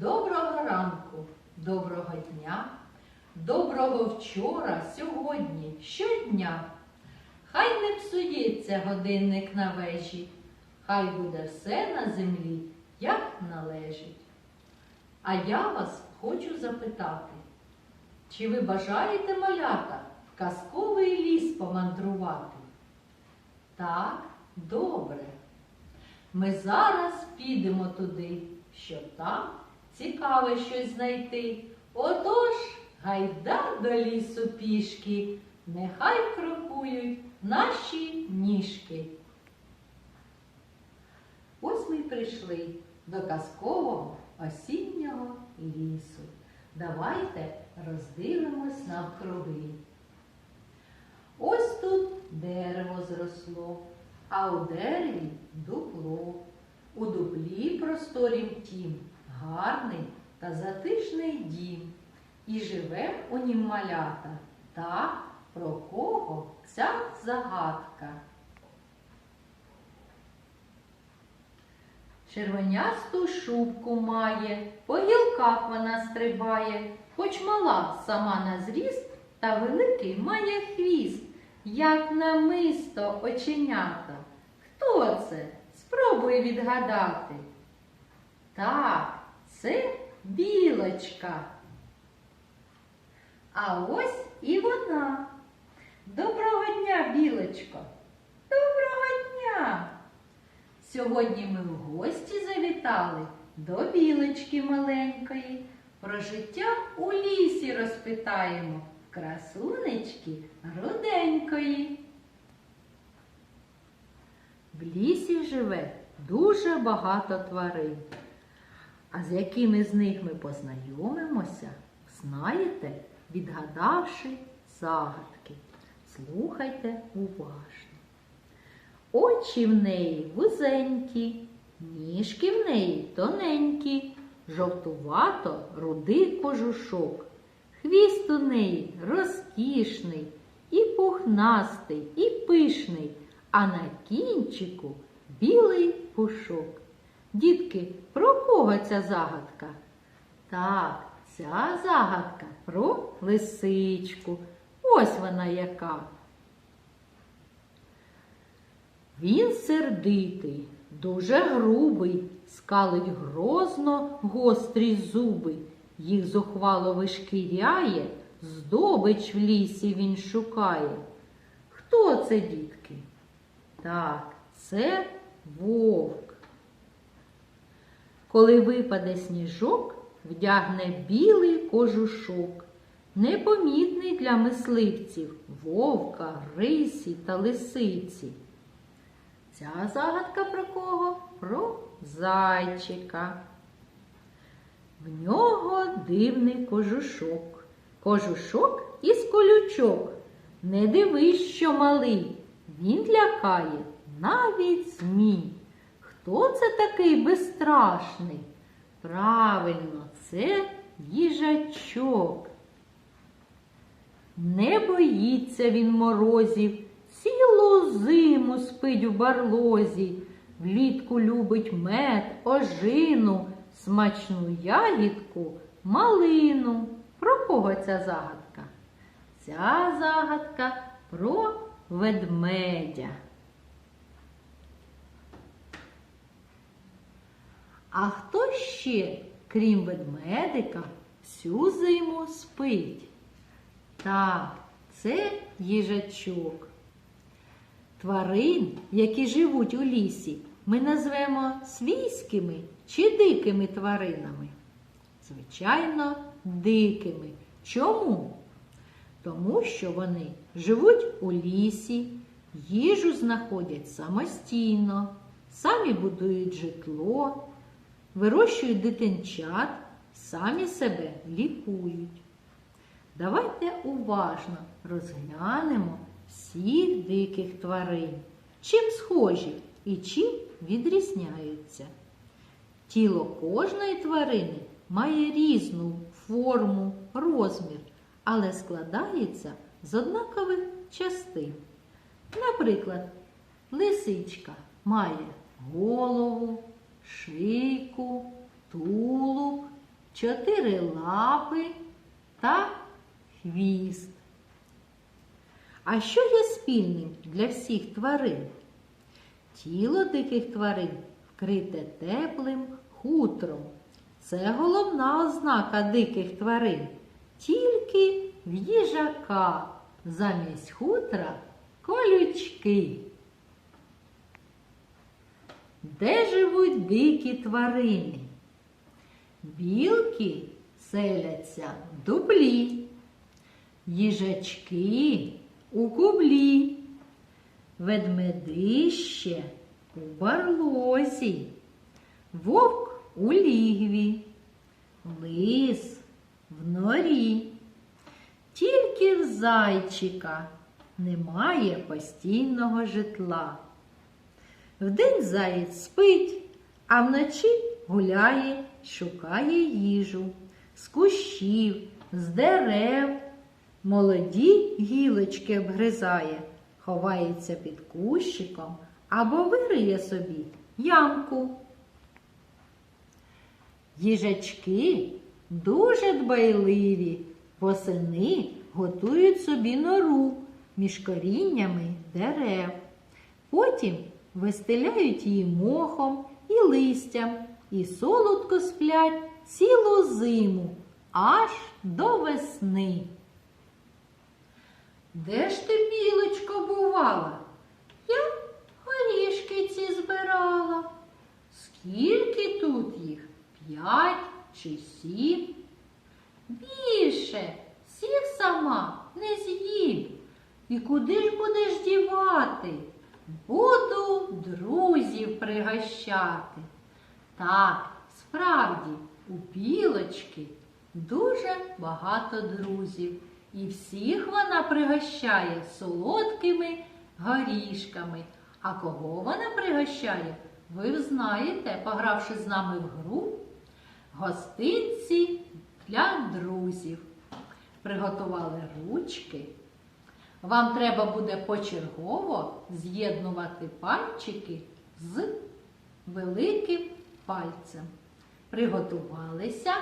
Доброго ранку, доброго дня, доброго вчора, сьогодні, щодня. Хай не псується годинник на вежі, хай буде все на землі, як належить. А я вас хочу запитати, чи ви бажаєте малята в казковий ліс помандрувати? Так, добре. Ми зараз підемо туди, щоб там цікаве щось знайти. Отож, гайда до лісу пішки, нехай крокують наші ніжки. Ось ми прийшли до казкового осіннього лісу. Давайте роздивимось навкруги. Ось тут дерево зросло, а у дереві дупло. У дуплі просторім тім, гарний та затишний дім. І живе у нім малята. Та про кого ця загадка? Червонясту шубку має, по гілках вона стрибає, хоч мала сама на зріст, та великий має хвіст, як намисто оченята. Хто це? Спробуй відгадати. Так, це білочка. А ось і вона. Доброго дня, білочко. Доброго дня. Сьогодні ми в гості завітали до білочки маленької. Про життя у лісі розпитаємо красунечки руденької. В лісі живе дуже багато тварин. А з якими з них ми познайомимося, знаєте, відгадавши загадки. Слухайте уважно. Очі в неї вузенькі, ніжки в неї тоненькі, жовтувато рудий кожушок. Хвіст у неї розкішний, і пухнастий, і пишний, а на кінчику білий пушок. Дітки, про кого ця загадка? Так, ця загадка про лисичку. Ось вона яка. Він сердитий, дуже грубий, скалить грозно гострі зуби, їх зухвало вишкіряє, здобич в лісі він шукає. Хто це, дітки? Так, це вовк. Коли випаде сніжок, вдягне білий кожушок, непомітний для мисливців вовка, рисі та лисиці. Ця загадка про кого? Про зайчика. В нього дивний кожушок. Кожушок із колючок. Не дивись, що малий. Він лякає навіть змій. Хто це такий безстрашний? Правильно, це їжачок. Не боїться він морозів, цілу зиму спить у барлозі, влітку любить мед, ожину, смачну ягідку, малину. Про кого ця загадка? Ця загадка про ведмедя. А хто ще, крім ведмедика, всю зиму спить? Так, це їжачок. Тварин, які живуть у лісі, ми назвемо свійськими чи дикими тваринами. Звичайно, дикими. Чому? Тому що вони живуть у лісі, їжу знаходять самостійно, самі будують житло, вирощують дитинчат, самі себе лікують. Давайте уважно розглянемо всіх диких тварин, чим схожі і чим відрізняються. Тіло кожної тварини має різну форму, розмір, але складається з однакових частин. Наприклад, лисичка має голову, шийку, тулуб чотири лапи та хвіст. А що є спільним для всіх тварин? Тіло диких тварин вкрите теплим хутром. Це головна ознака диких тварин. Тільки в їжака замість хутра колючки. Де живуть дикі тварини? Білки селяться в дуплі, їжачки у кублі, ведмедище у барлозі, вовк у лігві, лис в норі. Тільки в зайчика немає постійного житла. Вдень заєць спить, а вночі гуляє, шукає їжу з кущів, з дерев, молоді гілочки обгризає, ховається під кущиком або вириє собі ямку. Їжачки дуже дбайливі, восени готують собі нору між коріннями дерев. Потім вистеляють її мохом і листям і солодко сплять цілу зиму аж до весни. Де ж ти, білочко, бувала? Я горішки ці збирала. Скільки тут їх? П'ять чи сім? Більше, всіх сама не з'їм. І куди ж будеш дівати? Буду друзів пригощати. Так, справді, у білочки дуже багато друзів, і всіх вона пригощає солодкими горішками. А кого вона пригощає, ви знаєте, погравши з нами в гру, гостинці для друзів. Приготували ручки. Вам треба буде почергово з'єднувати пальчики з великим пальцем. Приготувалися.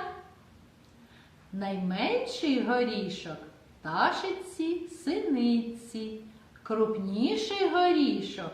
Найменший горішок ташиці синиці, крупніший горішок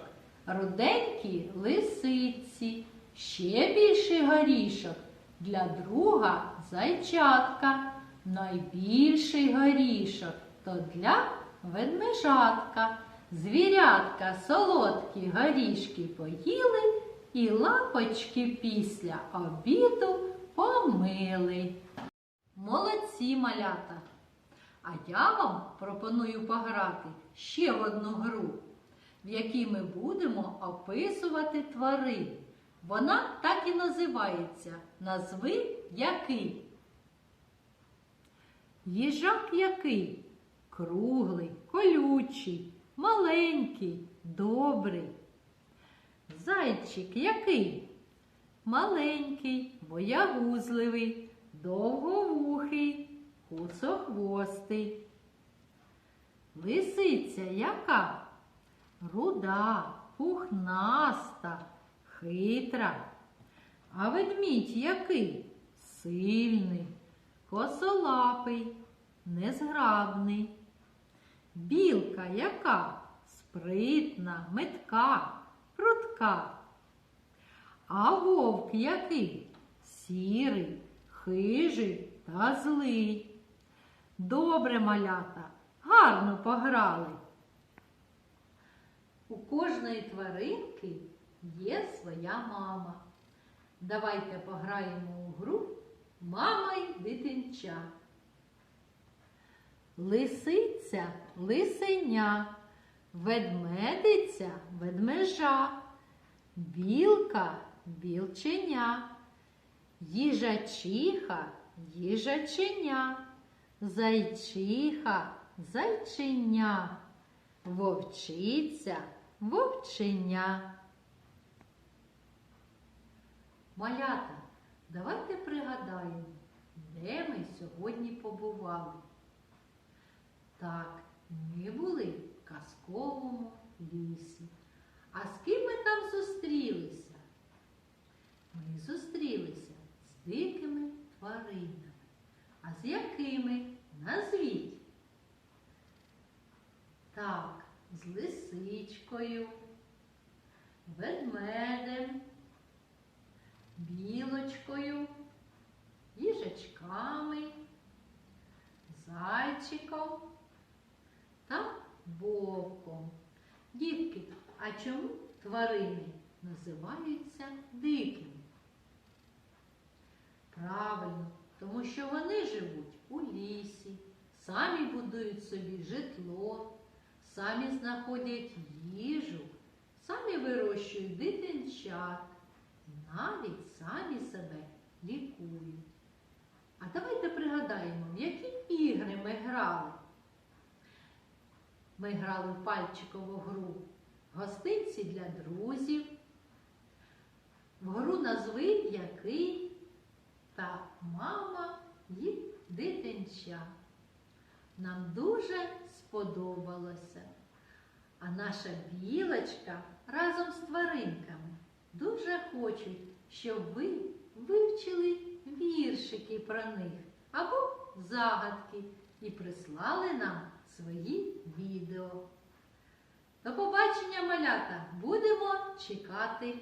руденькій лисиці, ще більший горішок для друга зайчатка, найбільший горішок то для ведмежатка. Звірятка солодкі горішки поїли і лапочки після обіду помили. Молодці малята! А я вам пропоную пограти ще в одну гру, в якій ми будемо описувати тварин. Вона так і називається Назви який. Їжак який? Круглий, колючий, маленький, добрий. Зайчик який? Маленький, боягузливий, довговухий, куцохвостий. Лисиця яка? Руда, пухнаста, хитра. А ведмідь який? Сильний, косолапий, незграбний. Білка яка? Спритна, метка, прутка. А вовк який? Сірий, хижий та злий. Добре малята, гарно пограли. У кожної тваринки є своя мама. Давайте пограємо у гру Мама й дитинча. Лисиця лисеня, ведмедиця ведмежа, білка білченя, їжачиха їжаченя, зайчиха зайченя, вовчиця вовченя. Малята, давайте пригадаємо, де ми сьогодні побували. Так, ми були в казковому лісі. А з ким ми там зустрілися? Ми зустрілися з дикими тваринами. А з якими? Назвіть. Так, з лисичкою, ведмедем, білочкою, їжачками, зайчиком та вовком. Дітки, а чому тварини називаються дикими? Правильно, тому що вони живуть у лісі, самі будують собі житло, самі знаходять їжу, самі вирощують дитинчат, навіть самі себе лікують. А давайте пригадаємо, в які ігри ми грали. Ми грали в пальчикову гру гостинці для друзів, в гру назви який та мама і дитинча. Нам дуже сподобалося. А наша білочка разом з тваринками дуже хочуть, щоб ви вивчили віршики про них або загадки і прислали нам свої відео. До побачення, малята! Будемо чекати